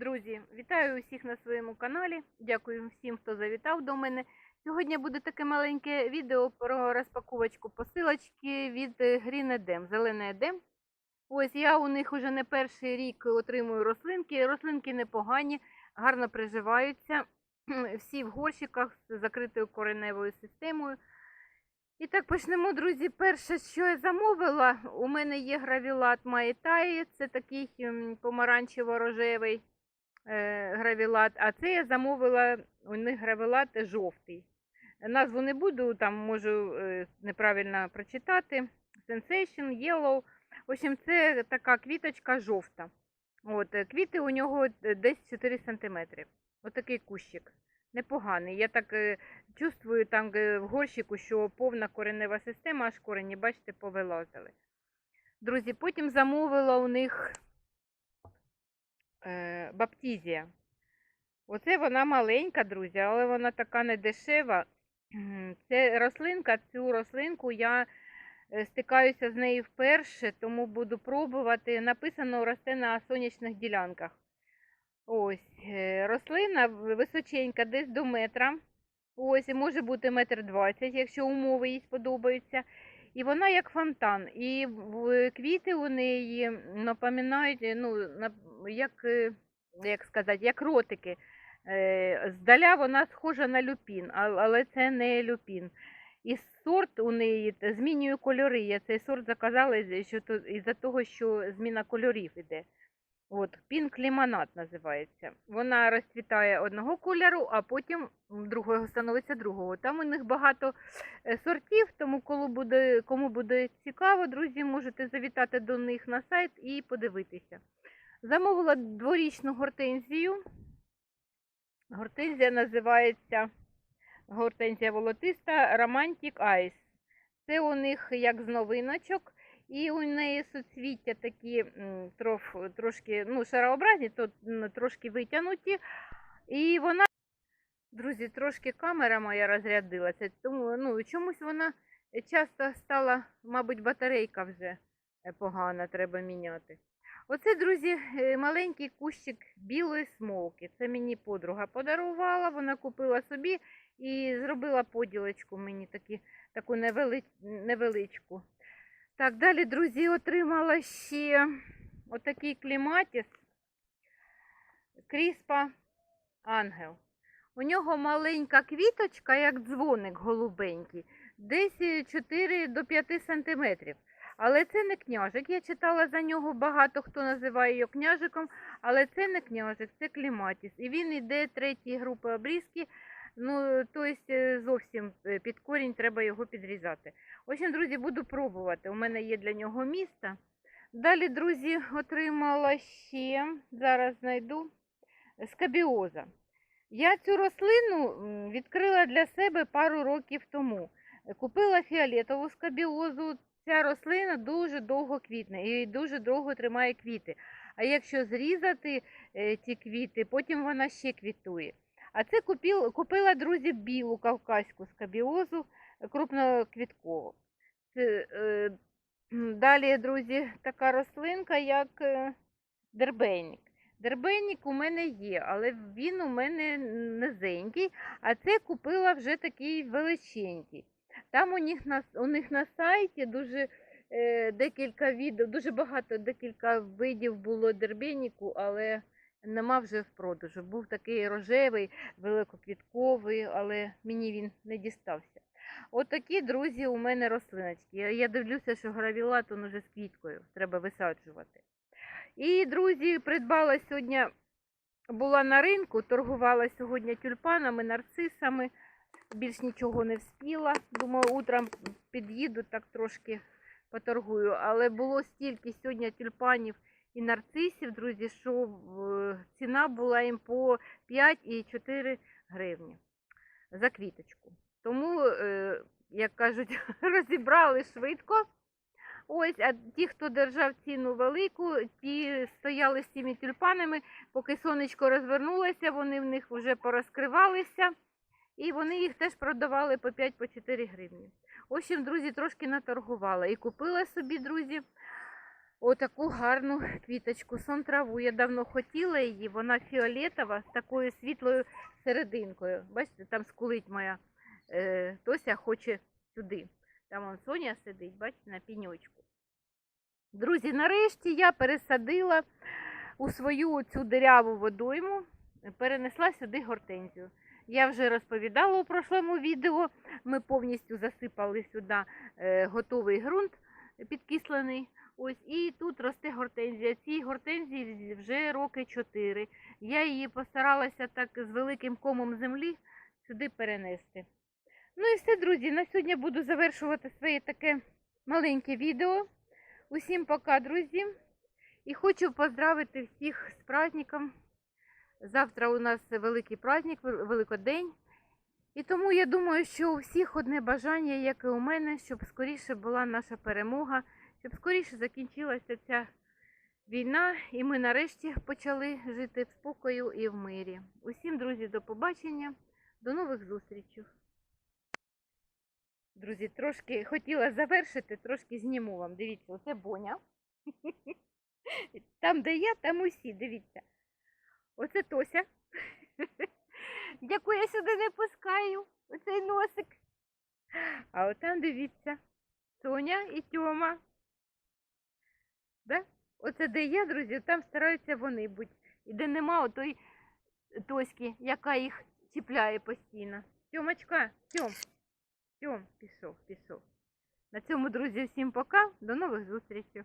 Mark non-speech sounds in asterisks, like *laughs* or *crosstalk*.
Друзі, вітаю усіх на своєму каналі. Дякую всім, хто завітав до мене. Сьогодні буде таке маленьке відео про розпаковочку посилочки від е, Green Edem, Зелений Едем. Ось я у них уже не перший рік отримую рослинки. Рослинки непогані, гарно приживаються. *clears throat* Всі в горщиках з закритою кореневою системою. І так почнемо, друзі. Перше, що я замовила, у мене є гравілат Майтай, це такий помаранчево-рожевий е, гравілат, а це я замовила у них гравілат жовтий. Назву не буду, там можу е, неправильно прочитати. Sensation, Yellow. В общем, це така квіточка жовта. От, е, квіти у нього е, десь 4 см. Отакий кущик. Непоганий. Я так е, чувствую там е, в горщику, що повна коренева система, аж корені, бачите, повилазили. Друзі, потім замовила у них е, баптізія. Оце вона маленька, друзі, але вона така не дешева. Це рослинка, цю рослинку я е, стикаюся з нею вперше, тому буду пробувати. Написано росте на сонячних ділянках. Ось, е, рослина височенька, десь до метра. Ось, може бути метр двадцять, якщо умови їй сподобаються. І вона як фонтан. І квіти у неї напоминають, ну, як, е, як сказати, як ротики. Е, Здаля вона схожа на люпін, але це не люпін. І сорт у неї змінює кольори. Я цей сорт заказала із-за того, що зміна кольорів іде. От, пінк лімонад називається. Вона розцвітає одного кольору, а потім другого становиться другого. Там у них багато е, сортів, тому коли буде, кому буде цікаво, друзі, можете завітати до них на сайт і подивитися. Замовила дворічну гортензію. Гортензія називається гортензія волотиста Romantic Ice. Це у них як з новиночок. І у неї суцвіття такі троф, трошки ну, шарообразні, то трошки витягнуті. І вона, друзі, трошки камера моя розрядилася, тому ну, чомусь вона часто стала, мабуть, батарейка вже е, погана, треба міняти. Оце, друзі, е, маленький кущик білої смолки. Це мені подруга подарувала, вона купила собі і зробила поділочку мені такі, таку невели, невеличку. Так, далі, друзі, отримала ще отакий кліматіс Кріспа Ангел. У нього маленька квіточка, як дзвоник голубенький, десь е, 4 до 5 сантиметрів. Але це не княжик. Я читала за нього багато хто називає його княжиком, але це не княжик, це кліматіс. І він йде третьої групи обрізки. Ну, тобто зовсім е, під корінь треба його підрізати. Общем, друзі, буду пробувати. У мене є для нього місце. Далі, друзі, отримала ще, зараз знайду, скабіоза. Я цю рослину відкрила для себе пару років тому. Е, Купила фіолетову скабіозу. Ця рослина дуже довго квітне і дуже довго тримає квіти. А якщо зрізати е, ті квіти, потім вона ще квітує. А це купила, купила, друзі, білу кавказьку скабіозу е, крупноквіткову. Це, е, далі, друзі, така рослинка, як е, дербейник. Дербейник у мене є, але він у мене низенький, а це купила вже такий величенький. Там у них на, у них на сайті дуже е, декілька відео, дуже багато декілька видів було дербейнику, але нема вже в продажу. Був такий рожевий, великоквітковий, але мені він не дістався. Отакі, друзі, у мене рослиночки. Я, я дивлюся, що гравілат он уже з квіткою, треба висаджувати. І, друзі, придбала сьогодні, була на ринку, торгувала сьогодні тюльпанами, нарцисами. Більш нічого не вспіла. Думаю, утром під'їду, так трошки поторгую. Але було стільки сьогодні тюльпанів і нарцисів, друзі, що е, ціна була їм по 5 і 4 гривні за квіточку. Тому, е, як кажуть, *laughs* розібрали швидко. Ось, а ті, хто держав ціну велику, ті стояли з цими тюльпанами, поки сонечко розвернулося, вони в них вже порозкривалися. І вони їх теж продавали по 5-4 по гривні. Общем, друзі, трошки наторгувала. І купила собі, друзі, отаку гарну квіточку, сон траву. Я давно хотіла її, вона фіолетова з такою світлою серединкою. Бачите, там скулить моя е, Тося хоче сюди. Там он Соня сидить, бачите, на піньочку. Друзі, нарешті я пересадила у свою цю диряву водойму, перенесла сюди гортензію. Я вже розповідала у прошлому відео. Ми повністю засипали сюди е, готовий ґрунт підкислений. Ось і тут росте гортензія. Цій гортензії вже роки 4. Я її постаралася так з великим комом землі сюди перенести. Ну і все, друзі. На сьогодні буду завершувати своє таке маленьке відео. Усім пока, друзі. І хочу поздравити всіх з праздником. Завтра у нас великий праздник, Вел- Великодень. І тому я думаю, що у всіх одне бажання, як і у мене, щоб скоріше була наша перемога, щоб скоріше закінчилася ця війна, і ми нарешті почали жити в спокою і в мирі. Усім, друзі, до побачення, до нових зустрічей. Друзі, трошки хотіла завершити, трошки зніму вам. Дивіться, оце Боня. Там, де я, там усі, дивіться. Оце Тося, яку я сюди не пускаю, оцей носик. А от там дивіться, Соня і Тьома. Да? Оце де є, друзі, там стараються вони бути. І де нема отої Тоськи, яка їх чіпляє постійно. Тьомочка, Тьом, Тьом, пішов, пішов. На цьому, друзі, всім пока. До нових зустрічей.